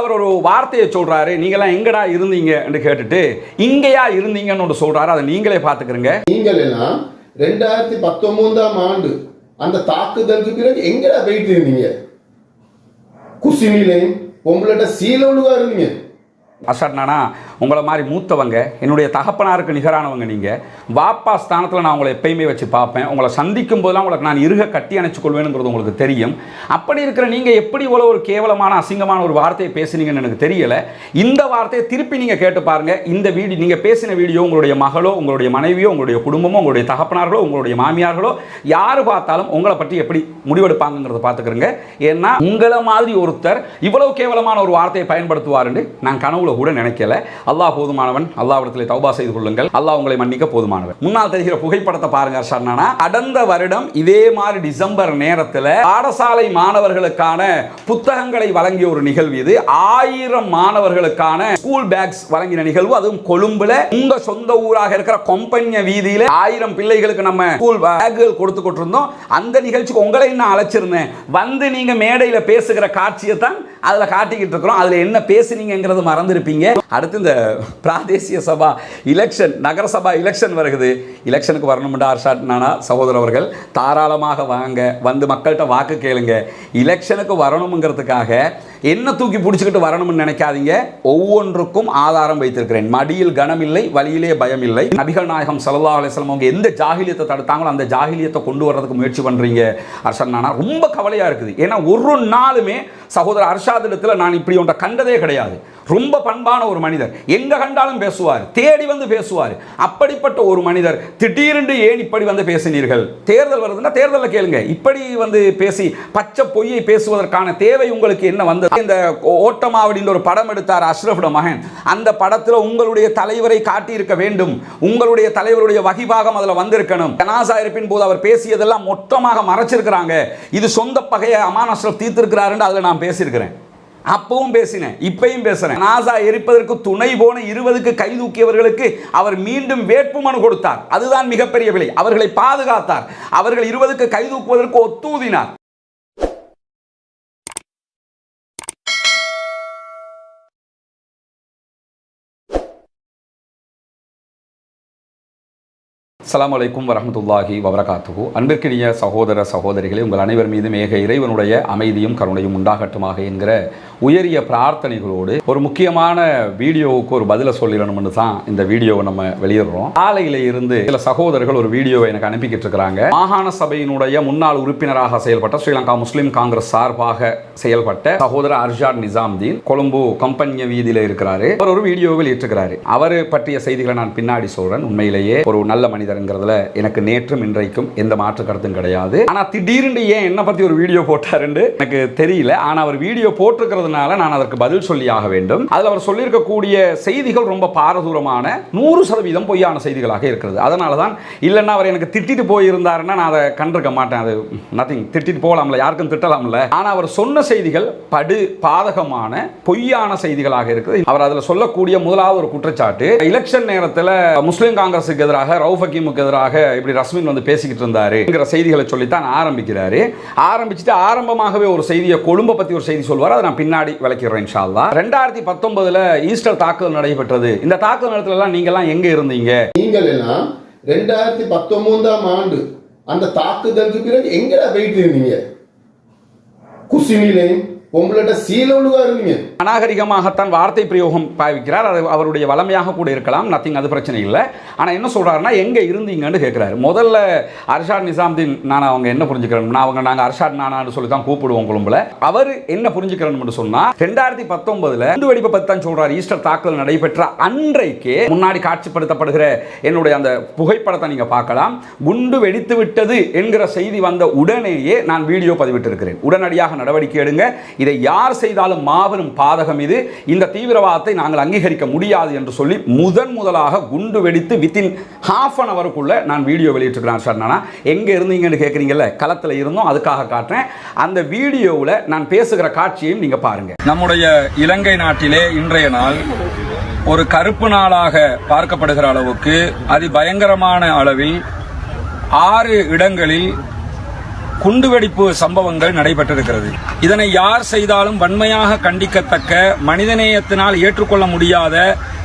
அவர் ஒரு வார்த்தையை சொல்றாரு. நீங்களாம் எங்கடா இருந்தீங்க? என்று கேட்டுட்டு இங்கேயா இருந்தீங்கன்னு ஒன்று சொல்றாரு. அதை நீங்களே பார்த்துக்கிறீங்க. நீங்கள் எல்லாம் ரெண்டாயிரத்தி பத்தொன்பதாம் ஆண்டு அந்த தாக்குதலுக்கு பிறகு எங்கடா போயிட்டு இருந்தீங்க குசினிலையும் பொம்பளட்ட சீலொழுவா இருந்தீங்க. அசாட் நானா உங்களை மாதிரி மூத்தவங்க என்னுடைய தகப்பனாருக்கு நிகரானவங்க நீங்கள் வாப்பா ஸ்தானத்தில் நான் உங்களை எப்பயுமே வச்சு பார்ப்பேன். உங்களை சந்திக்கும் போதெல்லாம் உங்களுக்கு நான் இருக கட்டி அணைச்சு கொள்வேனுங்கிறது உங்களுக்கு தெரியும். அப்படி இருக்கிற நீங்கள் எப்படி இவ்வளோ ஒரு கேவலமான அசிங்கமான ஒரு வார்த்தையை பேசுனீங்கன்னு எனக்கு தெரியலை. இந்த வார்த்தையை திருப்பி நீங்கள் கேட்டு பாருங்கள் இந்த வீடியோ நீங்கள் பேசின வீடியோ உங்களுடைய மகளோ உங்களுடைய மனைவியோ உங்களுடைய குடும்பமோ உங்களுடைய தகப்பனார்களோ உங்களுடைய மாமியார்களோ யார் பார்த்தாலும் உங்களை பற்றி எப்படி முடிவெடுப்பாங்கங்கிறத பார்த்துக்கிறங்க. ஏன்னா உங்களை மாதிரி ஒருத்தர் இவ்வளவு கேவலமான ஒரு வார்த்தையை பயன்படுத்துவாருன்னு நான் கனவுல கூட நினைக்கல. அல்லாஹ் போதுமானவன். அல்லாவிடத்தில் தௌபா செய்து கொள்ளுங்கள். அல்லாஹ் உங்களை மன்னிக்க போதுமானவன். முன்னால் தெரிகிற புகைப்படத்தை பாருங்க கடந்த வருடம் இதே மாதிரி டிசம்பர் நேரத்தில் பாடசாலை மாணவர்களுக்கான புத்தகங்களை வழங்கிய ஒரு நிகழ்வு இது. ஆயிரம் மாணவர்களுக்கான ஸ்கூல் பேக்ஸ் வழங்கின நிகழ்வு. அதுவும் கொழும்புல. உங்க சொந்த ஊராக இருக்கிற கொம்பன்ய வீதியில ஆயிரம் பிள்ளைகளுக்கு நம்ம ஸ்கூல் பேக்குகள் கொடுத்து கொண்டிருந்தோம். அந்த நிகழ்ச்சிக்கு உங்களை நான் அழைச்சிருந்தேன். வந்து நீங்க மேடையில பேசுகிற காட்சியை தான் அதுல காட்டிக்கிட்டு இருக்கிறோம். அதுல என்ன பேசுனீங்கிறது மறந்துருப்பீங்க. அடுத்து இந்த பிராதேசிய சபா எலெக்ஷன் நகரசபா எலெக்ஷன் வருகுது எலெக்ஷனுக்கு வரணும்டா அர்ஷாட் நானா சகோதரர் அவர்கள் தாராளமாக வாங்க. வந்து மக்கள்கிட்ட வாக்கு கேளுங்க. எலெக்ஷனுக்கு வரணுங்கிறதுக்காக என்ன தூக்கி பிடிச்சிக்கிட்டு வரணும்னு நினைக்காதீங்க. ஒவ்வொன்றுக்கும் ஆதாரம் வைத்திருக்கிறேன். மடியில் கனம் இல்லை வழியிலே பயம் இல்லை நபிகள் நாயகம் சல்லா அலிஸ்லாம் அவங்க எந்த ஜாகிலியத்தை தடுத்தாங்களோ அந்த ஜாகிலியத்தை கொண்டு வர்றதுக்கு முயற்சி பண்றீங்க. அர்ஷாத் நானா ரொம்ப கவலையா இருக்குது. ஏன்னா ஒரு நாளுமே சகோதரர் அர்ஷாத் இடத்துல நான் இப்படி ஒன்றை கண்டதே கிடையாது. ரொம்ப பண்பான ஒரு மனிதர். எங்க கண்டாலும் பேசுவார். தேடி வந்து பேசுவார். அப்படிப்பட்ட ஒரு மனிதர் திடீரென்று ஏன் இப்படி வந்து பேசினீர்கள்? தேர்தல் வருதுன்னா தேர்தலில் கேளுங்க. இப்படி வந்து பேசி பச்சை பொய்யை பேசுவதற்கான தேவை உங்களுக்கு என்ன வந்தது? இந்த ஓட்டமாவடின்ற ஒரு படம் எடுத்தார் அஷ்ரஃபுட மகன். அந்த படத்தில் உங்களுடைய தலைவரை காட்டியிருக்க வேண்டும். உங்களுடைய தலைவருடைய வகிபாகம் அதில் வந்திருக்கணும். ஜனாசா இருப்பின் போது அவர் பேசியதெல்லாம் மொத்தமாக மறைச்சிருக்கிறாங்க. இது சொந்த பகையை அமான் அஷ்ரஃப் தீர்த்திருக்கிறாருன்னு அதில் நான் பேசியிருக்கிறேன். அப்பவும் பேசினேன் இப்பையும் பேசுறேன். நாசா எரிப்பதற்கு துணை போன இருபதுக்கு கை தூக்கியவர்களுக்கு அவர் மீண்டும் வேட்புமனு கொடுத்தார். அதுதான் மிகப்பெரிய விலை. அவர்களை பாதுகாத்தார். அவர்கள் இருபதுக்கு கை தூக்குவதற்கு ஒத்தூதினார். அஸ்லாம் வலைக்கும் வரமத்துல்லாஹி வபரகாத்துகு அன்பிற்கினிய சகோதர சகோதரிகளே உங்கள் அனைவர் மீதும் ஏக இறைவனுடைய அமைதியும் கருணையும் உண்டாகட்டுமாக என்கிற உயரிய பிரார்த்தனைகளோடு ஒரு முக்கியமான வீடியோவுக்கு ஒரு பதிலை சொல்லிடணும்னு தான் இந்த வீடியோவை நம்ம வெளியிடுறோம். காலையில இருந்து சில சகோதரர்கள் ஒரு வீடியோவை எனக்கு அனுப்பிக்கிட்டு இருக்கிறாங்க. மாகாண சபையினுடைய முன்னாள் உறுப்பினராக செயல்பட்ட ஸ்ரீலங்கா முஸ்லீம் காங்கிரஸ் சார்பாக செயல்பட்ட சகோதரர் அர்ஷாத் நிசாம்தீன் கொழும்பு கம்பன்ய வீதியில இருக்கிறாரு. அவர் ஒரு வீடியோ வெளியிட்டிருக்கிறாரு. அவர் பற்றிய செய்திகளை நான் பின்னாடி சொல்றேன். உண்மையிலேயே ஒரு நல்ல மனிதருங்கிறதுல எனக்கு நேற்றும் இன்றைக்கும் எந்த மாற்று கருத்தும் கிடையாது. ஆனா திடீர்னு ஏன் என்ன பத்தி ஒரு வீடியோ போட்டாருன்னு எனக்கு தெரியல. ஆனா அவர் வீடியோ போட்டிருக்கிறது போட்டிருக்கிறதுனால நான் அதற்கு பதில் சொல்லி ஆக வேண்டும். அதில் அவர் சொல்லியிருக்கக்கூடிய செய்திகள் ரொம்ப பாரதூரமான நூறு சதவீதம் பொய்யான செய்திகளாக இருக்கிறது. அதனால தான் இல்லைன்னா அவர் எனக்கு திட்டிட்டு போயிருந்தாருன்னா நான் அதை கண்டிருக்க மாட்டேன். அது நத்திங் திட்டிட்டு போகலாம்ல யாருக்கும் திட்டலாம்ல. ஆனால் அவர் சொன்ன செய்திகள் படு பாதகமான பொய்யான செய்திகளாக இருக்குது. அவர் அதில் சொல்லக்கூடிய முதலாவது ஒரு குற்றச்சாட்டு எலெக்ஷன் நேரத்தில் முஸ்லீம் காங்கிரஸுக்கு எதிராக ரவுஃப் ஹக்கீமுக்கு எதிராக இப்படி ரஸ்மின் வந்து பேசிக்கிட்டு இருந்தாருங்கிற செய்திகளை சொல்லித்தான் ஆரம்பிக்கிறாரு. ஆரம்பிச்சுட்டு ஆரம்பமாகவே ஒரு செய்தியை கொழும்பை பற்றி ஒரு செய்தி சொல்வார். அதை நான் பின்னாடி விளக்கிடுறேன் இன்ஷா ரெண்டாயிரத்தி பத்தொன்பதுல ஈஸ்டர் தாக்குதல் நடைபெற்றது. இந்த தாக்குதல் நேரத்துல எல்லாம் நீங்க எல்லாம் எங்க இருந்தீங்க? நீங்கள் எல்லாம் ரெண்டாயிரத்தி பத்தொன்பதாம் ஆண்டு அந்த தாக்குதலுக்கு பிறகு எங்கடா போயிட்டு இருந்தீங்க? குசினிலையும் உங்கள்ட்ட சீலொழுவா இருந்தீங்க. அநாகரிகமாகத்தான் வார்த்தை பிரயோகம் பாவிக்கிறார். அது அவருடைய வளமையாக கூட இருக்கலாம். நத்திங் அது பிரச்சனை இல்லை. ஆனால் என்ன சொல்கிறாருன்னா எங்கே இருந்தீங்கன்னு கேட்குறாரு முதல்ல அர்ஷாத் நிசாம்தீன் நான் அவங்க என்ன புரிஞ்சுக்கிறேன்? நான் அவங்க நாங்கள் அர்ஷாத் நானான்னு சொல்லி தான் கூப்பிடுவோம் கொழும்புல. அவர் என்ன புரிஞ்சுக்கிறேன்னு சொன்னால் ரெண்டாயிரத்தி பத்தொன்பதுல இந்து வெடிப்பை பற்றி தான் சொல்கிறார் ஈஸ்டர் தாக்குதல் நடைபெற்ற அன்றைக்கே முன்னாடி காட்சிப்படுத்தப்படுகிற என்னுடைய அந்த புகைப்படத்தை நீங்கள் பார்க்கலாம். குண்டு வெடித்து விட்டது என்கிற செய்தி வந்த உடனேயே நான் வீடியோ பதிவிட்டிருக்கிறேன். உடனடியாக நடவடிக்கை எடுங்க. இதை யார் செய்தாலும் மாபெரும் பாதகம் இது. இந்த தீவிரவாதத்தை நாங்கள் அங்கீகரிக்க முடியாது என்று சொல்லி முதன் முதலாக குண்டு வெடித்து வித்தின் ஹாஃப் அன் அவருக்குள்ள நான் வீடியோ வெளியிட்டிருக்கிறேன் சார் நானா. எங்கே இருந்தீங்கன்னு கேட்குறீங்கல்ல களத்தில் இருந்தோம் அதுக்காக காட்டுறேன். அந்த வீடியோவில் நான் பேசுகிற காட்சியையும் நீங்கள் பாருங்கள் நம்முடைய இலங்கை நாட்டிலே இன்றைய நாள் ஒரு கருப்பு நாளாக பார்க்கப்படுகிற அளவுக்கு அதி பயங்கரமான அளவில் ஆறு இடங்களில் குண்டுவெடிப்பு சம்பவங்கள் நடைபெற்றிருக்கிறது. இதனை யார் செய்தாலும் வன்மையாக கண்டிக்கத்தக்க மனிதநேயத்தினால் ஏற்றுக்கொள்ள முடியாத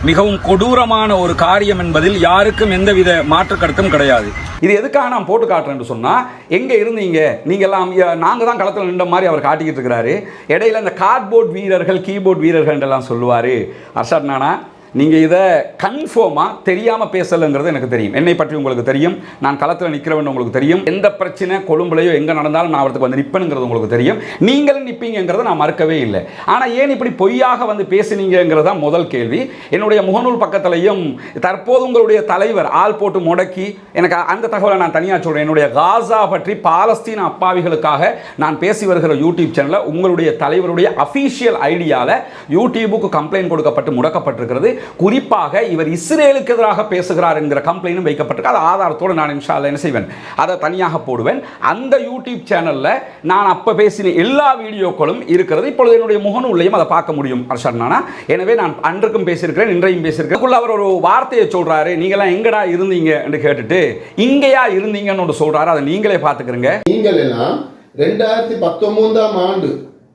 மிகவும் கொடூரமான ஒரு காரியம் என்பதில் யாருக்கும் எந்தவித மாற்று கருத்தும் கிடையாது. இது எதுக்காக நான் போட்டு காட்டுறேன்னு சொன்னா எங்க இருந்தீங்க? நீங்க எல்லாம் நாங்க தான் களத்தில் நின்ற மாதிரி அவர் காட்டிக்கிட்டு இருக்கிறாரு. இடையில இந்த கார்ட்போர்ட் வீரர்கள் கீபோர்ட் வீரர்கள் எல்லாம் சொல்லுவாரு. அர்ஷத் நானா நீங்கள் இதை கன்ஃபார்மாக தெரியாமல் பேசலைங்கிறது எனக்கு தெரியும். என்னை பற்றி உங்களுக்கு தெரியும். நான் களத்தில் நிற்கிறவன் உங்களுக்கு தெரியும். எந்த பிரச்சனை கொழும்புலையோ எங்கே நடந்தாலும் நான் அவருக்கு வந்து நிற்பேனுங்கிறது உங்களுக்கு தெரியும். நீங்களும் நிற்பீங்கிறத நான் மறுக்கவே இல்லை. ஆனால் ஏன் இப்படி பொய்யாக வந்து பேசுனீங்கிறது தான் முதல் கேள்வி. என்னுடைய முகநூல் பக்கத்திலையும் தற்போது உங்களுடைய தலைவர் ஆள் போட்டு முடக்கி எனக்கு அந்த தகவலை நான் தனியாக சொல்கிறேன் என்னுடைய காசா பற்றி பாலஸ்தீன அப்பாவிகளுக்காக நான் பேசி வருகிற யூடியூப் சேனலில் உங்களுடைய தலைவருடைய அஃபீஷியல் ஐடியாவில் யூடியூபுக்கு கம்ப்ளைண்ட் கொடுக்கப்பட்டு முடக்கப்பட்டிருக்கிறது. குறிப்பாக இவர் இஸ்ரேலுக்கு எதிராக பேசுகிறார் என்கிற கம்ப்ளைண்டும் வைக்கப்பட்டிருக்கு. அது ஆதாரத்தோடு நான் இன்ஷால்ல என்ன செய்வேன்? அதை தனியாக போடுவேன். அந்த யூடியூப் சேனலில் நான் அப்போ பேசின எல்லா வீடியோக்களும் இருக்கிறது. இப்பொழுது என்னுடைய முகநூல்லையும் அதை பார்க்க முடியும் அர்ஷன் நானா. எனவே நான் அன்றுக்கும் பேசியிருக்கிறேன் இன்றையும் பேசியிருக்கிறேன். அவர் ஒரு வார்த்தையை சொல்றாரு. நீங்களாம் எங்கடா இருந்தீங்க என்று கேட்டுட்டு இங்கேயா இருந்தீங்கன்னு ஒன்று சொல்றாரு. அதை நீங்களே பார்த்துக்கிறீங்க. நீங்கள் எல்லாம் ரெண்டாயிரத்தி பத்தொன்பதாம் ஆண்டு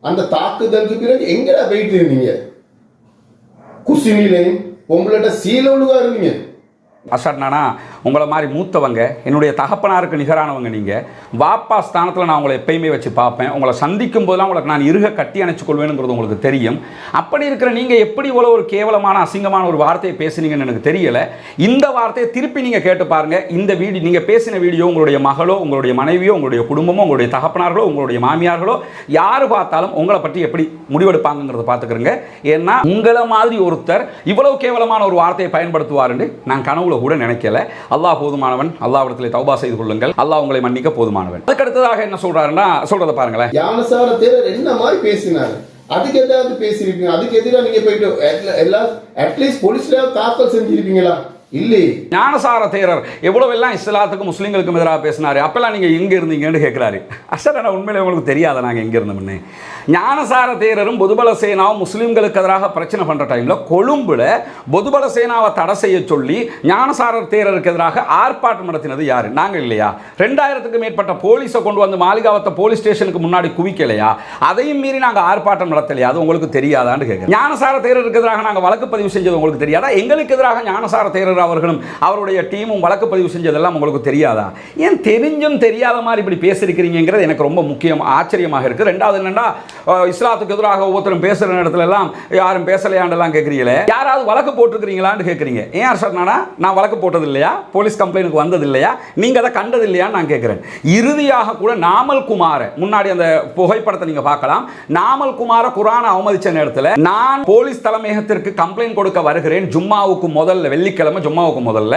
அந்த தாக்குதலுக்கு பிறகு எங்கடா போயிட்டு இருந்தீங்க? குசினிலையும் உங்கள்ட்ட சீலொழுவா இருந்தீங்க. அசாட் நானா உங்களை மாதிரி மூத்தவங்க என்னுடைய தகப்பனாருக்கு நிகரானவங்க நீங்கள் வாப்பா ஸ்தானத்தில் நான் உங்களை எப்பயுமே வச்சு பார்ப்பேன். உங்களை சந்திக்கும் போதெல்லாம் உங்களுக்கு நான் இருக கட்டி அணைச்சு கொள்வேனுங்கிறது உங்களுக்கு தெரியும். அப்படி இருக்கிற நீங்கள் எப்படி இவ்வளோ ஒரு கேவலமான அசிங்கமான ஒரு வார்த்தையை பேசுனீங்கன்னு எனக்கு தெரியலை. இந்த வார்த்தையை திருப்பி நீங்கள் கேட்டு பாருங்கள் இந்த வீடியோ நீங்கள் பேசின வீடியோ உங்களுடைய மகளோ உங்களுடைய மனைவியோ உங்களுடைய குடும்பமோ உங்களுடைய தகப்பனார்களோ உங்களுடைய மாமியார்களோ யார் பார்த்தாலும் உங்களை பற்றி எப்படி முடிவெடுப்பாங்கங்கிறத பார்த்துக்கிறங்க. ஏன்னா உங்களை மாதிரி ஒருத்தர் இவ்வளோ கேவலமான ஒரு வார்த்தையை பயன்படுத்துவாருன்னு நான் கனவுல கூட நினைக்கல. அல்லாஹ் போதுமானவன். அல்லாஹ்விடத்திலே தௌபா செய்து கொள்ளுங்கள். அல்லாஹ் உங்களை மன்னிக்க போதுமானவன். அதுக்கடுத்ததாக என்ன சொல்றாருன்னா சொல்றதை பாருங்களேன். யானசார தேவர் என்ன மாதிரி பேசினாரு அதுக்கு எதாவது பேசியிருப்பீங்க அதுக்கு எதிராக நீங்க போயிட்டு அட்லீஸ்ட் போலீஸ்ல தாக்கல் செஞ்சிருப்பீங்களா? இல்லை. ஞானசார தேரர். எவ்வளவெல்லாம் இஸ்லாத்துக்கும் முஸ்லீம்களுக்கும் எதிராக பேசினாரு? அப்பெல்லாம் நீங்கள் எங்கே இருந்தீங்கன்னு கேட்குறாரு. அசர் ஆனால் உண்மையிலே உங்களுக்கு தெரியாத நாங்கள் எங்கே இருந்தோம்னு ஞானசார தேரரும் பொதுபல சேனாவும் முஸ்லீம்களுக்கு எதிராக பிரச்சனை பண்ணுற டைமில் கொழும்புல பொதுபல சேனாவை தடை செய்ய சொல்லி ஞானசார தேரருக்கு எதிராக ஆர்ப்பாட்டம் நடத்தினது யாரு? நாங்கள் இல்லையா? ரெண்டாயிரத்துக்கு மேற்பட்ட போலீஸை கொண்டு வந்து மாளிகாவத்தை போலீஸ் ஸ்டேஷனுக்கு முன்னாடி குவிக்கலையா? அதையும் மீறி நாங்கள் ஆர்ப்பாட்டம் நடத்தலையா? அது உங்களுக்கு தெரியாதான்னு கேட்குறேன். ஞானசார தேரருக்கு எதிராக நாங்கள் வழக்கு பதிவு செஞ்சது உங்களுக்கு தெரியாதா? எங்களுக்கு எதிராக ஞானசார தேரர் அவர்களும் அவருடைய டீமும் வழக்கு பதிவு செஞ்சதெல்லாம் உங்களுக்கு தெரியாதா? ஏன் தெரிஞ்சும் தெரியாத மாதிரி இப்படி பேசியிருக்கிறீங்கிறது எனக்கு ரொம்ப முக்கியம் ஆச்சரியமாக இருக்குது ரெண்டாவது என்னென்னா இஸ்லாத்துக்கு எதிராக ஒவ்வொருத்தரும் பேசுகிற இடத்துல எல்லாம் யாரும் பேசலையாண்டெல்லாம் கேட்குறீங்களே யாராவது வழக்கு போட்டிருக்கிறீங்களான்னு கேட்குறீங்க ஏன் அர்ஷத்னானா நான் வழக்கு போட்டது இல்லையா போலீஸ் கம்ப்ளைண்ட்டுக்கு வந்தது இல்லையா நீங்கள் அதை கண்டது இல்லையான்னு நான் கேட்குறேன் இறுதியாக கூட நாமல் குமார முன்னாடி அந்த புகைப்படத்தை நீங்கள் பார்க்கலாம். நாமல் குமார குரானை அவமதிச்ச நேரத்தில் நான் போலீஸ் தலைமையகத்திற்கு கம்ப்ளைண்ட் கொடுக்க வருகிறேன். ஜும்மாவுக்கு முதல்ல வெள்ளிக்கிழமை ஜும்மாவுக்கு முதல்ல.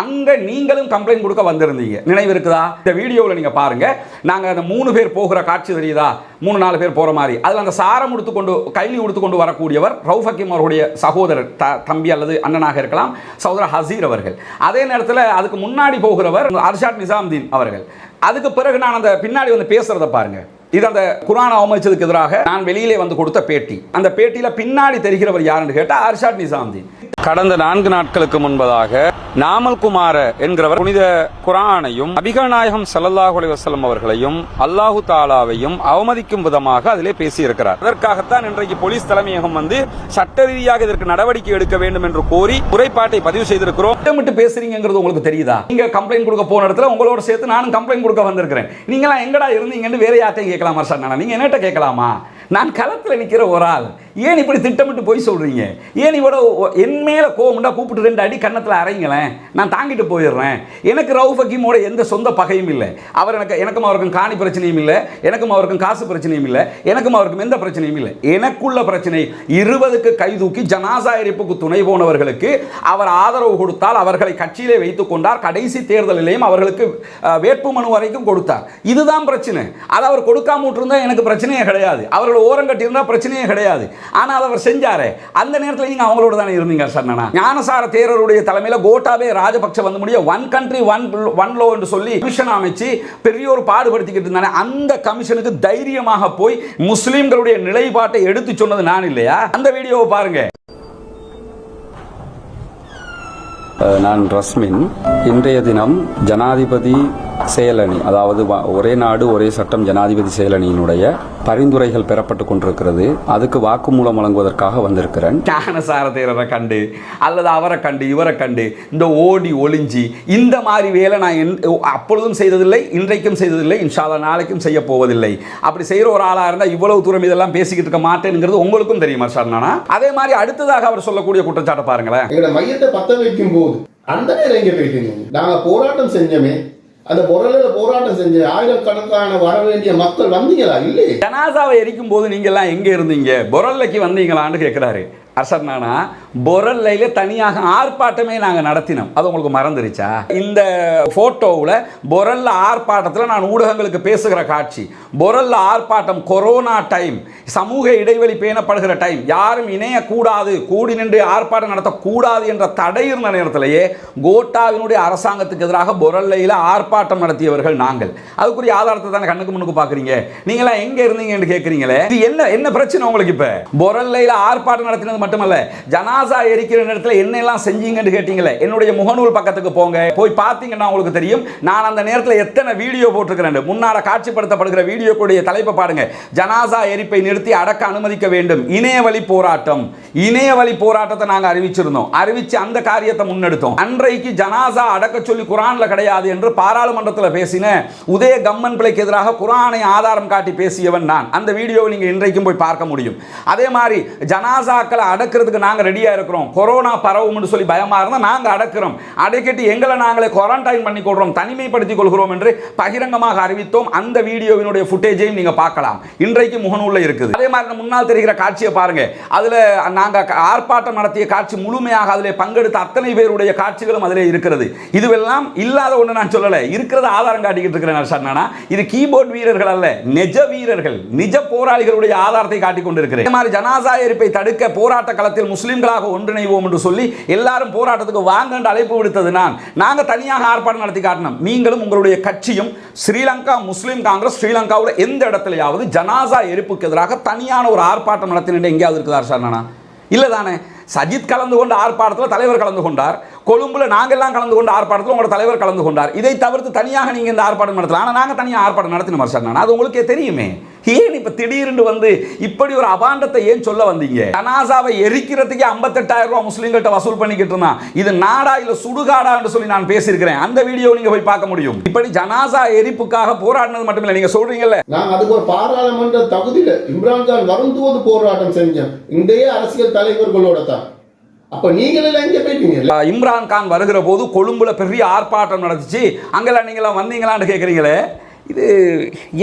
அங்கே நீங்களும் கம்ப்ளைண்ட் கொடுக்க வந்திருந்தீங்க. நினைவு இருக்குதா? இந்த வீடியோவில் நீங்கள் பாருங்கள் நாங்கள் அந்த மூணு பேர் போகிற காட்சி தெரியுதா? மூணு நாலு பேர் போகிற மாதிரி. அதில் அந்த சாரம் உடுத்து கொண்டு கைலி உடுத்து கொண்டு வரக்கூடியவர் ரவுஃப் ஹக்கீம் அவருடைய சகோதரர் த தம்பி அல்லது அண்ணனாக இருக்கலாம் சகோதரர் ஹசீர் அவர்கள். அதே நேரத்தில் அதுக்கு முன்னாடி போகிறவர் அர்ஷாத் நிசாம்தீன் அவர்கள். அதுக்கு பிறகு நான் அந்த பின்னாடி வந்து பேசுகிறத பாருங்கள் இது அந்த குரான் அவமதிச்சதுக்கு எதிராக நான் வெளியிலே வந்து கொடுத்த பேட்டி. அந்த பேட்டியில பின்னாடி தெரிகிறவர் யாருன்னு கேட்டா அர்ஷாத் நிசாம்தீன். கடந்த நான்கு நாட்களுக்கு முன்பதாக நாமல் குமார என்கிறவர் புனித குரானையும் நபிகள் நாயகம் ஸல்லல்லாஹு அலைஹி வஸல்லம் அவர்களையும் அல்லாஹு தாலாவையும் அவமதிக்கும் விதமாக அதிலே பேசியிருக்கிறார். அதற்காகத்தான் இன்றைக்கு போலீஸ் தலைமையகம் வந்து சட்ட ரீதியாக இதற்கு நடவடிக்கை எடுக்க வேண்டும் என்று கோரி முறைப்பாட்டை பதிவு செய்திருக்கிறோம். திட்டமிட்டு பேசுறீங்கிறது உங்களுக்கு தெரியுதா? நீங்க கம்ப்ளைண்ட் கொடுக்க போன இடத்துல உங்களோட சேர்த்து நானும் கம்ப்ளைண்ட் கொடுக்க வந்திருக்கிறேன். நீங்களாம் எங்கடா இருந்தீங்கன்னு வேற யார்ட்டையும் கேட்கலாமா சார்? நான் நீங்க என்னட்ட கேட்கலாமா? நான் களத்தில் நிற்கிற ஒரு ஆள். ஏன் இப்படி திட்டமிட்டு போய் சொல்றீங்க? ஏன் இவ்வளோ என் மேல கோவம்டா கூப்பிட்டு ரெண்டு அடி கன்னத்தில் அரைங்களேன்? நான் தாங்கிட்டு போயிடுறேன். எனக்கு ரவுஃப் ஹக்கீமோட எந்த சொந்த பகையும் இல்லை. அவர் எனக்கு எனக்கும் அவருக்கும் காணி பிரச்சனையும் இல்லை. எனக்கும் அவருக்கும் காசு பிரச்சனையும் இல்லை. எனக்கும் அவருக்கும் எந்த பிரச்சனையும் இல்லை. எனக்குள்ள பிரச்சனை இருபதுக்கு கை தூக்கி ஜனாசா எரிப்புக்கு துணை போனவர்களுக்கு அவர் ஆதரவு கொடுத்தால் அவர்களை கட்சியிலே வைத்துக் கொண்டார். கடைசி தேர்தலிலேயும் அவர்களுக்கு வேட்புமனு வரைக்கும் கொடுத்தார். இதுதான் பிரச்சனை. அதை அவர் கொடுக்காம விட்டுருந்தா எனக்கு பிரச்சனையே கிடையாது. அவர்கள் ஓரங்கட்டி இருந்தால் பிரச்சனையே கிடையாது. ஆனால் அவர் செஞ்சாரே. அந்த நேரத்தில் நீங்கள் அவங்களோட தானே இருந்தீங்க சரணனா ஞானசார தேரருடைய தலைமையில் கோட்டாபே ராஜபக்ச வந்து முடிய one country one one law என்று சொல்லி கமிஷன் அமைச்சு பெரிய ஒரு பாடுபடுத்திக்கிட்டு இருந்தானே அந்த கமிஷனுக்கு தைரியமாக போய் முஸ்லீம்களுடைய நிலைப்பாட்டை எடுத்து சொன்னது நான் இல்லையா? அந்த வீடியோவை பாருங்க. நான் ரஸ்மின். இன்றைய தினம் ஜனாதிபதி செயலணி அதாவது வ- ஒரே நாடு ஒரே சட்டம் ஜனாதிபதி செயலணியினுடைய பரிந்துரைகள் பெறப்பட்டு கொண்டிருக்கிறது. அதுக்கு வாக்குமூலம் வழங்குவதற்காக வந்திருக்கிறேன். ஞானசார தேரரை கண்டு அல்லது அவரை கண்டு இவரை கண்டு இந்த ஓடி ஒளிஞ்சி இந்த மாதிரி வேலை நான் என் அப்பொழுதும் செய்ததில்லை இன்றைக்கும் செய்ததில்லை இன்ஷால்லா நாளைக்கும் செய்ய போவதில்லை. அப்படி செய்கிற ஒரு ஆளாக இருந்தால் இவ்வளவு தூரம் இதெல்லாம் பேசிக்கிட்டு இருக்க மாட்டேங்கிறது உங்களுக்கும் தெரியுமா ஷர்னானா அதே மாதிரி அடுத்ததாக அவர் சொல்லக்கூடிய குற்றச்சாட்டை பாருங்களேன். மையத்தை பத்த வைக்கும் போது அந்த நேரம் எங்கே போயிட்டீங்க நாங்கள் போராட்டம் செஞ்சோமே அந்த பொருளில் போராட்டம் செஞ்ச ஆயிரக்கணக்கான வர வேண்டிய மக்கள் வந்தீங்களா? இல்லையே. ஜனாசாவை எரிக்கும் போது நீங்கள்லாம் எல்லாம் இருந்தீங்க? பொரல்லக்கு வந்தீங்களான்னு கேட்குறாரு அரசர்னானா பொரல்லையில தனியாக ஆர்ப்பாட்டமே நாங்க நடத்தினோம். அது உங்களுக்கு மறந்துருச்சா? இந்த ஃபோட்டோவில் பொரல்ல ஆர்ப்பாட்டத்தில் நான் ஊடகங்களுக்கு பேசுகிற காட்சி பொரல்ல ஆர்ப்பாட்டம் கொரோனா டைம் சமூக இடைவெளி பேணப்படுகிற டைம் யாரும் இணையக்கூடாது கூடி நின்று ஆர்ப்பாட்டம் நடத்தக்கூடாது என்ற தடை இருந்த நேரத்திலேயே கோட்டாவினுடைய அரசாங்கத்துக்கு எதிராக பொரல்லையில் ஆர்ப்பாட்டம் நடத்தியவர்கள் நாங்கள். அதுக்குரிய ஆதாரத்தை தானே கண்ணுக்கு முன்னுக்கு பார்க்குறீங்க? நீங்களாம் எங்கே இருந்தீங்கன்னு கேட்குறீங்களே? இது என்ன என்ன பிரச்சனை உங்களுக்கு இப்போ? பொரல்லையில் ஆர்ப்பாட்டம் நடத்தினது மட்டுமல்ல ஜனாசா எரிக்கிற நேரத்தில் என்னெல்லாம் செஞ்சீங்கன்னு கேட்டீங்களே என்னுடைய முகநூல் பக்கத்துக்கு போங்க. போய் பார்த்தீங்கன்னா உங்களுக்கு தெரியும் நான் அந்த நேரத்தில் எத்தனை வீடியோ போட்டிருக்கிறேன் முன்னால காட்சிப்படுத்தப்படுகிற வீடியோக்குடைய தலைப்பை பாருங்க. ஜனாசா எரிப்பை நிறுத்தி அடக்க அனுமதிக்க வேண்டும். இணையவழி போராட்டம். இணையவழி போராட்டத்தை நாங்கள் அறிவிச்சிருந்தோம். அறிவிச்சு அந்த காரியத்தை முன்னெடுத்தோம். அன்றைக்கு ஜனாசா அடக்க சொல்லி குரான்ல கிடையாது என்று பாராளுமன்றத்தில் பேசின உதய கம்மன் பிள்ளைக்கு எதிராக குரானை ஆதாரம் காட்டி பேசியவன் நான். அந்த வீடியோவை நீங்கள் இன்றைக்கும் போய் பார்க்க முடியும். அதே மாதிரி ஜனாசாக்களை அடக்கிறதுக்கு நாங்கள் ரெடியாக இருக்கிறோம். கொரோனா பரவும்னு சொல்லி பயமாக இருந்தால் நாங்கள் அடக்கிறோம். அடக்கிட்டு எங்களை நாங்களே குவாரண்டைன் பண்ணி கொள்கிறோம் தனிமைப்படுத்திக் கொள்கிறோம் என்று பகிரங்கமாக அறிவித்தோம். அந்த வீடியோவினுடைய ஃபுட்டேஜையும் நீங்கள் பார்க்கலாம். இன்றைக்கு முகநூலில் இருக்குது. அதே மாதிரி முன்னால் தெரிகிற காட்சியை பாருங்க. அதில் நாங்கள் ஆர்ப்பாட்டம் நடத்திய காட்சி முழுமையாக அதில் பங்கெடுத்த அத்தனை பேருடைய காட்சிகளும் அதில் இருக்கிறது. இதுவெல்லாம் இல்லாத ஒன்று நான் சொல்லலை. இருக்கிறத ஆதாரம் காட்டிக்கிட்டு இருக்கிறேன் சொன்னா இது கீபோர்ட் வீரர்கள் அல்ல நிஜ வீரர்கள் நிஜ போராளிகளுடைய ஆதாரத்தை காட்டிக் கொண்டிருக்கிறேன். மாதிரி ஜனாசா எரிப்பை தடுக்க போராட்டம் போராட்ட களத்தில் முஸ்லீம்களாக ஒன்றிணைவோம் என்று சொல்லி எல்லாரும் போராட்டத்துக்கு வாங்க என்று அழைப்பு விடுத்தது நான். நாங்க தனியாக ஆர்ப்பாட்டம் நடத்தி காட்டினோம். நீங்களும் உங்களுடைய கட்சியும் ஸ்ரீலங்கா முஸ்லிம் காங்கிரஸ் ஸ்ரீலங்காவில் எந்த இடத்துலையாவது ஜனாசா எரிப்புக்கு எதிராக தனியான ஒரு ஆர்ப்பாட்டம் நடத்தினேன் எங்கேயாவது இருக்குதா சார் இல்லை தானே? சஜித் கலந்து கொண்ட ஆர்ப்பாட்டத்தில் தலைவர் கலந்து கொண்டார். கொழும்புல நாங்கெல்லாம் கலந்து கொண்ட ஆர்ப்பாட்டத்தில் உங்களோட தலைவர் கலந்து கொண்டார். இதை தவிர்த்து தனியாக நீங்கள் இந்த ஆர்ப்பாட்டம் நடத்தலாம். ஆனால் நாங்கள் தனியாக ஆர்ப்பாட்டம் நடத்தினோம் சார் நான் அது உங்களுக்கே தெரியுமே. ஏன் இப்போ திடீர்னு வந்து இப்படி ஒரு அபாண்டத்தை ஏன் சொல்ல வந்தீங்க? ஜனாசாவை எரிக்கிறதுக்கே ஐம்பத்தெட்டாயிரம் ரூபா முஸ்லீம்கிட்ட வசூல் பண்ணிக்கிட்டு இருந்தான். இது நாடா இல்லை சுடுகாடா என்று சொல்லி நான் பேசியிருக்கிறேன். அந்த வீடியோ நீங்க போய் பார்க்க முடியும். இப்படி ஜனாசா எரிப்புக்காக போராடினது மட்டுமில்லை நீங்க சொல்றீங்கல்ல? நான் அதுக்கு ஒரு பாராளுமன்ற தகுதியில் இம்ரான்கான் வருந்துவது போராட்டம் செஞ்சேன். இன்றைய அரசியல் தலைவர்களோட தான். அப்போ நீங்களும் எங்க போயிட்டீங்க இம்ரான் கான் வருகிற போது கொழும்புல பெரிய ஆர்ப்பாட்டம் நடந்துச்சு. அங்கெல்லாம் நீங்களாம் வந்தீங்களான்னு கேட்குறீங்களே இது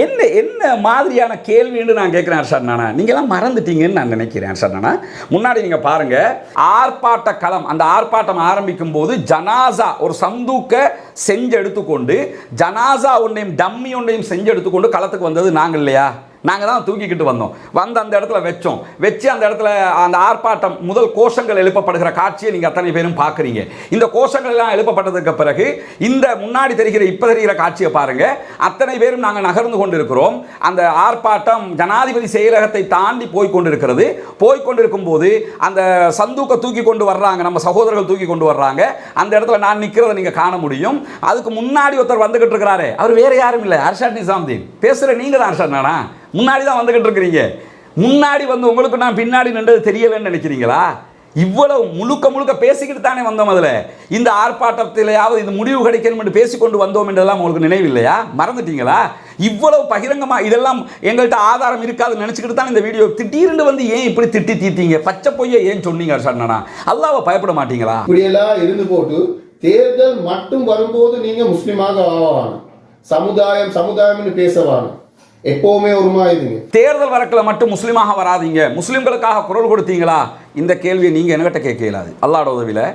என்ன என்ன மாதிரியான கேள்வின்னு நான் கேட்குறேன் சார் நானா? நீங்களாம் மறந்துட்டீங்கன்னு நான் நினைக்கிறேன் சார் நானா. முன்னாடி நீங்கள் பாருங்கள் ஆர்ப்பாட்ட களம் அந்த ஆர்ப்பாட்டம் ஆரம்பிக்கும் போது ஜனாசா ஒரு சந்தூக்க செஞ்சு எடுத்துக்கொண்டு ஜனாசா ஒன்றையும் டம்மி ஒன்றையும் செஞ்சு எடுத்துக்கொண்டு களத்துக்கு வந்தது நாங்கள் இல்லையா? நாங்கள் தான் தூக்கிக்கிட்டு வந்தோம். வந்து அந்த இடத்துல வச்சோம். வச்சு அந்த இடத்துல அந்த ஆர்ப்பாட்டம் முதல் கோஷங்கள் எழுப்பப்படுகிற காட்சியை நீங்கள் அத்தனை பேரும் பார்க்குறீங்க. இந்த கோஷங்கள் எல்லாம் எழுப்பப்பட்டதுக்கு பிறகு இந்த முன்னாடி தெரிகிற இப்போ தெரிகிற காட்சியை பாருங்க. அத்தனை பேரும் நாங்கள் நகர்ந்து கொண்டிருக்கிறோம். அந்த ஆர்ப்பாட்டம் ஜனாதிபதி செயலகத்தை தாண்டி போய் கொண்டிருக்கிறது. போய் கொண்டிருக்கும் போது அந்த சந்தூக்கை தூக்கி கொண்டு வர்றாங்க. நம்ம சகோதரர்கள் தூக்கி கொண்டு வர்றாங்க. அந்த இடத்துல நான் நிற்கிறத நீங்கள் காண முடியும். அதுக்கு முன்னாடி ஒருத்தர் வந்துகிட்டு இருக்கிறாரு. அவர் வேறு யாரும் இல்லை. அர்ஷாத் நிசாம்தீன். பேசுகிற நீங்கள் தான் அர்ஷாத் நானா? முன்னாடி தான் வந்துகிட்டு இருக்கிறீங்க. முன்னாடி வந்து உங்களுக்கு நான் பின்னாடி நின்றது தெரியலன்னு நினைக்கிறீங்களா? இவ்வளவு முழுக்க முழுக்க பேசிக்கிட்டு தானே வந்தோம் அதில். இந்த ஆர்ப்பாட்டத்திலேயாவது இது முடிவு கிடைக்கணும் என்று பேசிக்கொண்டு வந்தோம் என்றெல்லாம் உங்களுக்கு நினைவில்லையா? மறந்துட்டீங்களா? இவ்வளவு பகிரங்கமா இதெல்லாம் எங்கள்கிட்ட ஆதாரம் இருக்காதுன்னு நினச்சிக்கிட்டு தான் இந்த வீடியோ திடீர்னு வந்து ஏன் இப்படி திட்டி தீர்த்தீங்க? பச்சை பொய்யை ஏன் சொன்னீங்க சொன்னா அல்லாவை பயப்பட மாட்டீங்களா? இப்படியெல்லாம் இருந்து போட்டு தேர்தல் மட்டும் வரும்போது நீங்க முஸ்லீமாக ஆவான சமுதாயம் சமுதாயம்னு பேசவான. எப்பவுமே ஒரு மாதிரி தேர்தல் வரக்கில் மட்டும் முஸ்லீமாக வராதீங்க. முஸ்லீம்களுக்காக குரல் கொடுத்தீங்களா? இந்த கேள்வியை நீங்கள் என்கிட்ட கேட்க இயலாது. அல்லாட உதவியில்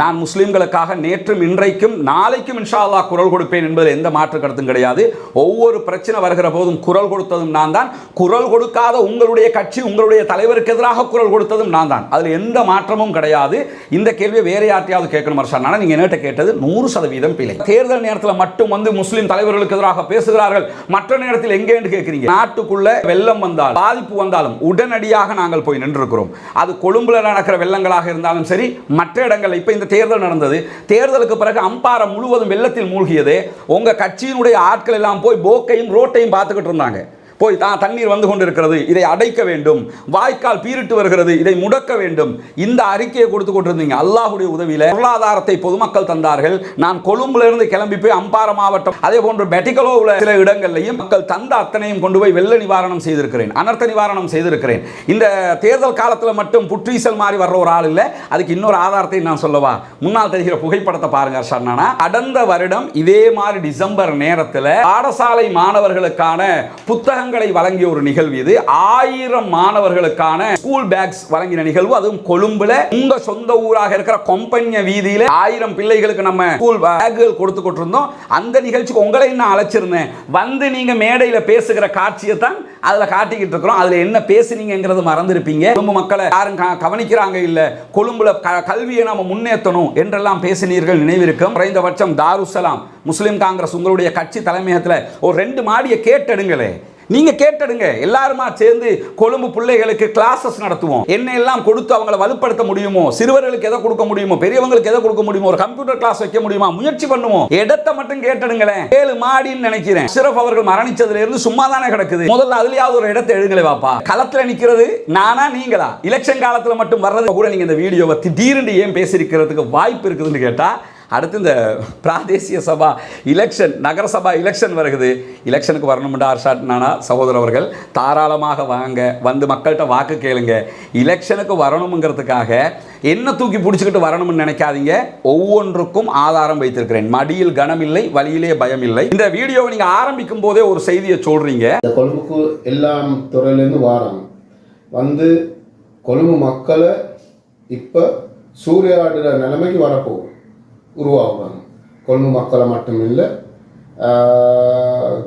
நான் முஸ்லீம்களுக்காக நேற்றும் இன்றைக்கும் நாளைக்கும் இன்ஷா அல்லா குரல் கொடுப்பேன் என்பதில் எந்த மாற்று கருத்தும் கிடையாது. ஒவ்வொரு பிரச்சனை வருகிற போதும் குரல் கொடுத்ததும் நான் தான். குரல் கொடுக்காத உங்களுடைய கட்சி உங்களுடைய தலைவருக்கு எதிராக குரல் கொடுத்ததும் நான் தான். அதில் எந்த மாற்றமும் கிடையாது. இந்த கேள்வியை வேற யார்ட்டையாவது கேட்கணும் மர்ஷானா நீங்கள் என்கிட்ட கேட்டது நூறு சதவீதம் பிழை. தேர்தல் நேரத்தில் மட்டும் வந்து முஸ்லீம் தலைவர்களுக்கு எதிராக பேசுகிறார்கள். மற்ற நேரத்தில் எங்கே என்று கேட்குறீங்க? நாட்டுக்குள்ள வெள்ளம் வந்தால் பாதிப்பு வந்தாலும் உடனடியாக நாங்கள் போய் நின்றிருக்கிறோம். அது கொழும்புல நடக்கிற வெள்ளங்களாக இருந்தாலும் சரி மற்ற இடங்கள் இப்போ இந்த தேர்தல் நடந்தது. தேர்தலுக்கு பிறகு அம்பாறை முழுவதும் வெள்ளத்தில் மூழ்கியது. உங்க கட்சியினுடைய ஆட்கள் எல்லாம் போய் போக்கையும் ரோட்டையும் பார்த்துக்கிட்டு இருந்தாங்க. போய் தான் தண்ணீர் வந்து கொண்டிருக்கிறது. இதை அடைக்க வேண்டும். வாய்க்கால் பீரிட்டு வருகிறது. இதை முடக்க வேண்டும். இந்த அறிக்கையை கொடுத்து கொண்டிருந்தீங்க. அல்லாஹுடைய உதவியில் பொருளாதாரத்தை பொதுமக்கள் தந்தார்கள். நான் கொழும்புலேருந்து கிளம்பி போய் அம்பாறை மாவட்டம் அதே போன்று உள்ள சில இடங்கள்லையும் மக்கள் தந்த அத்தனையும் கொண்டு போய் வெள்ள நிவாரணம் செய்திருக்கிறேன். அனர்த்த நிவாரணம் செய்திருக்கிறேன். இந்த தேர்தல் காலத்தில் மட்டும் புற்றீசல் மாதிரி வர்ற ஒரு ஆள் இல்லை. அதுக்கு இன்னொரு ஆதாரத்தை நான் சொல்லவா? முன்னால் தெரிகிற புகைப்படத்தை பாருங்க அர்ஷானா கடந்த வருடம் இதே மாதிரி டிசம்பர் நேரத்தில் பாடசாலை மாணவர்களுக்கான புத்தகம் வழங்கிய ஒரு நிகழ்வு இது. ஆயிரம் மாணவர்களுக்கான ஸ்கூல் பேக்ஸ் வழங்கின நிகழ்வு. அதுவும் கொழும்புல. உங்க சொந்த ஊராக இருக்கிற கொம்பன்ய வீதியில ஆயிரம் பிள்ளைகளுக்கு நம்ம ஸ்கூல் பேக்குகள் கொடுத்து கொண்டிருந்தோம். அந்த நிகழ்ச்சிக்கு உங்களையும் நான் அழைச்சிருந்தேன். வந்து நீங்க மேடையில பேசுகிற காட்சியை தான் அதுல காட்டிக்கிட்டு இருக்கிறோம். அதுல என்ன பேசுனீங்கிறது மறந்துருப்பீங்க. கொழும்பு மக்களை யாரும் கவனிக்கிறாங்க இல்ல. கொழும்புல க- கல்வியை நாம முன்னேற்றணும் என்றெல்லாம் பேசினீர்கள் நினைவிருக்கும். குறைந்தபட்சம் தாருசலாம் முஸ்லிம் காங்கிரஸ் உங்களுடைய கட்சி தலைமையகத்தில் ஒரு ரெண்டு மாடியை கேட்டெடுங்களே. நீங்க கேட்டடுங்க. எல்லாருமா சேர்ந்து கொழும்பு பிள்ளைகளுக்கு கிளாஸஸ் நடத்துவோம். என்ன எல்லாம் கொடுத்து அவங்கள வலுப்படுத்த முடியுமோ? சிறுவர்களுக்கு எதை கொடுக்க முடியுமோ? பெரியவங்களுக்கு எதை கொடுக்க முடியுமோ? ஒரு கம்ப்யூட்டர் கிளாஸ் வைக்க முடியுமா? முயற்சி பண்ணுவோம். இடத்தை மட்டும் கேட்டடுங்களேன். ஏழு மாடின்னு நினைக்கிறேன். சிறப்பு அவர்கள் மரணிச்சதுல இருந்து சும்மா தானே கிடக்குது. முதல்ல அதுலயாவது ஒரு இடத்தை எழுங்களே வாப்பா களத்துல நிக்கிறது நானா நீங்களா? எலெக்ஷன் காலத்துல மட்டும் வர்றது கூட நீங்க இந்த வீடியோவை திடீர்னு ஏன் பேசியிருக்கிறதுக்கு வாய்ப்பு இருக்குதுன்னு கேட்டா அடுத்து இந்த பிராதேசிய சபா எலெக்ஷன் நகரசபா எலெக்ஷன் வருகுது. எலெக்ஷனுக்கு வரணும்டா அர்ஷாட் நானா சகோதரவர்கள் தாராளமாக வாங்க வந்து மக்கள்கிட்ட வாக்கு கேளுங்க. எலெக்ஷனுக்கு வரணுங்கிறதுக்காக என்ன தூக்கி பிடிச்சிக்கிட்டு வரணும்னு நினைக்காதீங்க. ஒவ்வொன்றுக்கும் ஆதாரம் வைத்திருக்கிறேன். மடியில் கனம் இல்லை வழியிலே பயம் இல்லை இந்த வீடியோவை நீங்க ஆரம்பிக்கும் போதே ஒரு செய்தியை சொல்றீங்க. இந்த கொழும்புக்கு எல்லாம் துறையிலேருந்து வாராங்க வந்து கொழும்பு மக்களை இப்போ சூறையாடுற நிலைமைக்கு வரப்போகும் உருவாகுவாங்க கொழும்பு மக்களை மட்டும் இல்லை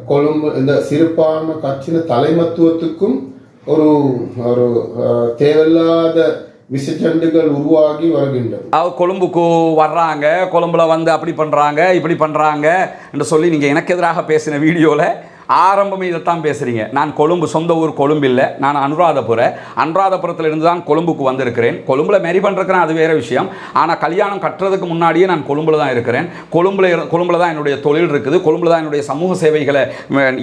கொழும்பு இந்த சிறுபான்மை கட்சியின் தலைமத்துவத்துக்கும் ஒரு ஒரு தேவையில்லாத விசச்சண்டுகள் உருவாகி வருகின்றன. அவ கொழும்புக்கு வர்றாங்க கொழும்புல வந்து அப்படி பண்ணுறாங்க இப்படி பண்ணுறாங்க என்று சொல்லி நீங்கள் எனக்கு எதிராக பேசின வீடியோவில் ஆரம்பமே இதைத்தான் பேசுகிறீங்க நான் கொழும்பு சொந்த ஊர் கொழும்பு இல்லை. நான் அனுராதபுர. அனுராதபுரத்திலிருந்து தான் கொழும்புக்கு வந்திருக்கிறேன். கொழும்பில் மேரி பண்ணிருக்கிறேன் அது வேறு விஷயம். ஆனால் கல்யாணம் கட்டுறதுக்கு முன்னாடியே நான் கொழும்பில் தான் இருக்கிறேன். கொழும்பில் இரு- தான் என்னுடைய தொழில் இருக்குது. கொழும்பில் தான் என்னுடைய சமூக சேவைகளை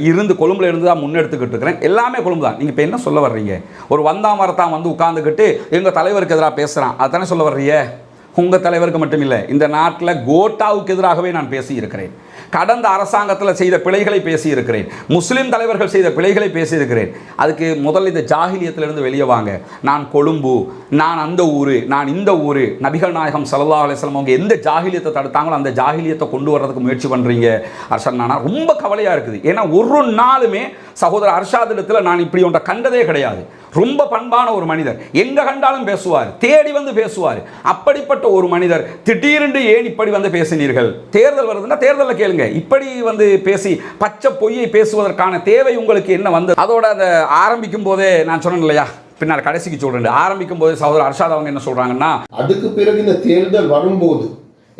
இருந்து கொழும்புல இருந்து தான் முன்னெடுத்துக்கிட்டு இருக்கிறேன். எல்லாமே கொழும்பு தான். நீங்கள் இப்போ என்ன சொல்ல வர்றீங்க? ஒரு வந்தாம் வரத்தான் வந்து உட்காந்துக்கிட்டு எங்கள் தலைவருக்கு எதிராக பேசுகிறான் அதானே சொல்ல வர்றீங்க? உங்கள் தலைவருக்கு மட்டும் இல்லை. இந்த நாட்டில் கோட்டாவுக்கு எதிராகவே நான் பேசியிருக்கிறேன். கடந்த அரசாங்கத்தில் செய்த பிழைகளை பேசியிருக்கிறேன். முஸ்லீம் தலைவர்கள் செய்த பிழைகளை பேசியிருக்கிறேன். அதுக்கு முதல்ல இந்த ஜாகிலியத்திலிருந்து வெளியே வாங்க. நான் கொழும்பு நான் அந்த ஊர் நான் இந்த ஊர். நபிகள் நாயகம் சல்லா அலிஸ்லாம் அவங்க எந்த ஜாகிலியத்தை தடுத்தாங்களோ அந்த ஜாகிலியத்தை கொண்டு வர்றதுக்கு முயற்சி பண்ணுறீங்க அர்ஷன் நானா ரொம்ப கவலையாக இருக்குது. ஏன்னா ஒரு நாளுமே சகோதரர் அர்ஷாத் இடத்துல நான் இப்படி ஒன்றை கண்டதே கிடையாது. ரொம்ப பண்பான ஒரு மனிதர். எங்க கண்டாலும் பேசுவார். தேடி வந்து பேசுவார். அப்படிப்பட்ட ஒரு மனிதர் திடீரென்று ஏன் இப்படி வந்து பேசினீர்கள்? தேர்தல் வருதுன்னா தேர்தலில் கேளுங்க. இப்படி வந்து பேசி பச்சை பொய்யை பேசுவதற்கான தேவை உங்களுக்கு என்ன வந்தது? அதோட அந்த ஆரம்பிக்கும் போதே நான் சொன்னேன் இல்லையா? பின்னால் கடைசிக்கு சொல்றேன். ஆரம்பிக்கும் போதே சகோதரர் அர்ஷாத் அவங்க என்ன சொல்றாங்கன்னா அதுக்கு பிறகு இந்த தேர்தல் வரும்போது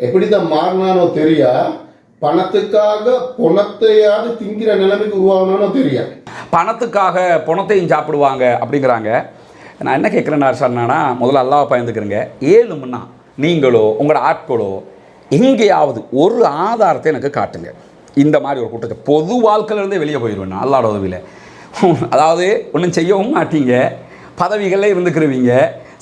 எப்படிதான் மாறினானோ தெரியா? பணத்துக்காக பணத்தையாவது திங்கிற நிலைமைக்கு உருவாகணும்னோ தெரியா? பணத்துக்காக பணத்தையும் சாப்பிடுவாங்க அப்படிங்கிறாங்க. நான் என்ன கேட்குறேன்னா சொன்னா முதல்ல அல்லாவை பயந்துக்கிறேங்க. ஏழு மணி நீங்களோ உங்களோட ஆட்களோ எங்கேயாவது ஒரு ஆதாரத்தை எனக்கு காட்டுங்க. இந்த மாதிரி ஒரு குற்றத்தை பொது வாழ்க்கையிலேருந்தே வெளியே போயிடுவேன் நான் அல்லாட உதவியில். அதாவது ஒன்றும் செய்யவும் மாட்டீங்க. பதவிகளில் இருந்துக்கிருவீங்க.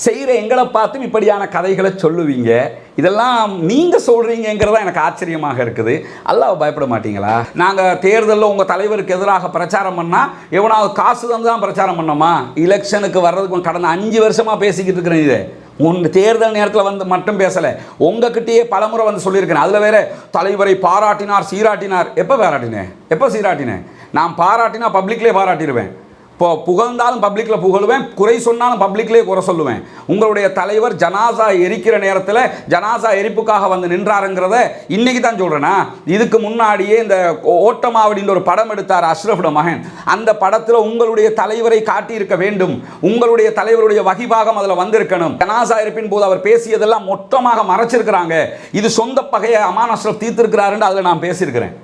செய்கிற எங்களை பார்த்தும் இப்படியான கதைகளை சொல்லுவீங்க. இதெல்லாம் நீங்கள் சொல்கிறீங்கிறதா எனக்கு ஆச்சரியமாக இருக்குது. அல்லாஹ் பயப்பட மாட்டீங்களா? நாங்கள் தேர்தலில் உங்கள் தலைவருக்கு எதிராக பிரச்சாரம் பண்ணால் எவனாவது காசு தந்து தான் பிரச்சாரம் பண்ணோமா? எலெக்ஷனுக்கு வர்றதுக்கு கடந்த அஞ்சு வருஷமாக பேசிக்கிட்டு இருக்கிறேன் இது. உன் தேர்தல் நேரத்தில் வந்து மட்டும் பேசலை. உங்ககிட்டயே பலமுறை வந்து சொல்லியிருக்கேன். அதில் வேற தலைவரை பாராட்டினார் சீராட்டினார். எப்போ பாராட்டினேன் எப்போ சீராட்டினேன் நான் பாராட்டினா பப்ளிக்லேயே பாராட்டிடுவேன். இப்போ புகழ்ந்தாலும் பப்ளிக்கில் புகழுவேன். குறை சொன்னாலும் பப்ளிக்லேயே குறை சொல்லுவேன். உங்களுடைய தலைவர் ஜனாசா எரிக்கிற நேரத்தில் ஜனாசா எரிப்புக்காக வந்து நின்றாருங்கிறத இன்றைக்கி தான் சொல்கிறேன்னா இதுக்கு முன்னாடியே இந்த ஓட்டமாவடின்ற ஒரு படம் எடுத்தார் அஷ்ரஃபுட மகன். அந்த படத்தில் உங்களுடைய தலைவரை காட்டியிருக்க வேண்டும். உங்களுடைய தலைவருடைய வகிபாகம் அதில் வந்திருக்கணும். ஜனாசா எரிப்பின் போது அவர் பேசியதெல்லாம் மொத்தமாக மறைச்சிருக்கிறாங்க. இது சொந்த பகையை அமான் அஷ்ரஃப் தீர்த்திருக்கிறாருன்னு அதில் நான் பேசியிருக்கிறேன்.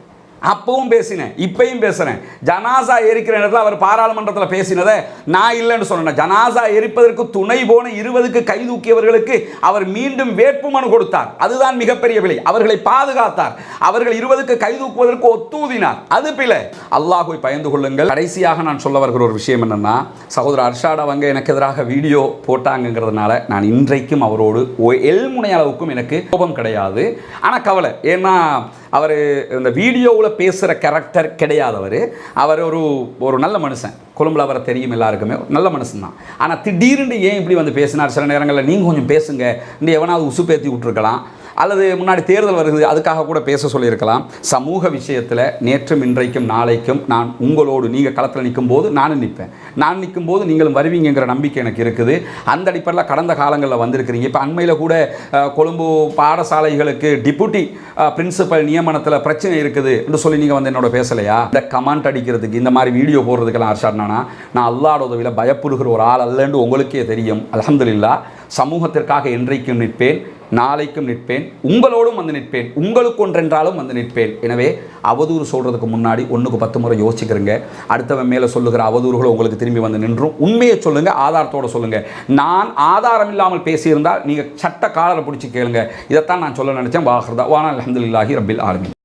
அப்பவும் பேசினேன் இப்பையும் பேசுகிறேன் ஜனாசா எரிக்கிற நேரத்தில் அவர் பாராளுமன்றத்தில் பேசினதை நான் இல்லைன்னு சொன்னேன். ஜனாசா எரிப்பதற்கு துணை போன இருபதுக்கு கை தூக்கியவர்களுக்கு அவர் மீண்டும் வேட்புமனு கொடுத்தார். அதுதான் மிகப்பெரிய விலை. அவர்களை பாதுகாத்தார். அவர்கள் இருபதுக்கு கை தூக்குவதற்கு ஒத்தூதினார். அது பிழை. அல்லாஹ்வை பயந்து கொள்ளுங்கள். கடைசியாக நான் சொல்ல வருகிற ஒரு விஷயம் என்னென்னா சகோதரர் அர்ஷாட் அவங்க எனக்கு எதிராக வீடியோ போட்டாங்கங்கிறதுனால நான் இன்றைக்கும் அவரோடு ஒ- எல்முனை அளவுக்கும் எனக்கு கோபம் கிடையாது. ஆனால் கவலை. ஏன்னா அவர் இந்த வீடியோவில் பேசுகிற கேரக்டர் கிடையாதவர். அவர் ஒரு ஒரு நல்ல மனுஷன். கொழும்புல அவரை தெரியும் எல்லாருக்குமே. ஒரு நல்ல மனுஷன் தான். ஆனால் திடீர்னு ஏன் இப்படி வந்து பேசினார்? சில நேரங்களில் நீங்கள் கொஞ்சம் பேசுங்க. இன்னும் எவனாவது உசுப்பேற்றி விட்ருக்கலாம் அல்லது முன்னாடி தேர்தல் வருகிறது அதுக்காக கூட பேச சொல்லியிருக்கலாம். சமூக விஷயத்தில் நேற்றும் இன்றைக்கும் நாளைக்கும் நான் உங்களோடு நீங்கள் களத்தில் நிற்கும் போது நானும் நிற்பேன். நான் நிற்கும் போது நீங்களும் வருவீங்கிற நம்பிக்கை எனக்கு இருக்குது. அந்த அடிப்படையில் கடந்த காலங்களில் வந்திருக்கிறீங்க. இப்போ அண்மையில் கூட கொழும்பு பாடசாலைகளுக்கு டிப்யூட்டி பிரின்சிபல் நியமனத்தில் பிரச்சனை இருக்குது என்று சொல்லி நீங்கள் வந்து என்னோட பேசலையா? இந்த கமெண்ட் அடிக்கிறதுக்கு இந்த மாதிரி வீடியோ போடுறதுக்கெல்லாம் அர்ஷாட்னானா நான்? அல்லாட உதவியில் பயப்படுகிற ஒரு ஆள் அல்லன்னு உங்களுக்கே தெரியும். அலமதுல்லா சமூகத்திற்காக என்றைக்கும் நிற்பேன். நாளைக்கும் நிற்பேன் உங்களோடும் வந்து நிற்பேன் உங்களுக்கு ஒன்றென்றாலும் வந்து நிற்பேன். எனவே அவதூறு சொல்கிறதுக்கு முன்னாடி ஒன்றுக்கு பத்து முறை யோசிக்கிறங்க. அடுத்தவன் மேலே சொல்லுகிற அவதூறுகள் உங்களுக்கு திரும்பி வந்து நின்றும். உண்மையை சொல்லுங்கள் ஆதாரத்தோட சொல்லுங்கள் நான் ஆதாரம் இல்லாமல் பேசியிருந்தால் நீங்கள் சட்ட காலரை பிடிச்சி கேளுங்க. இதைத்தான் நான் சொல்ல நினச்சேன். வாஹர்தா. வானா அலமதுல்லாஹி ரபில் ஆலமீன்.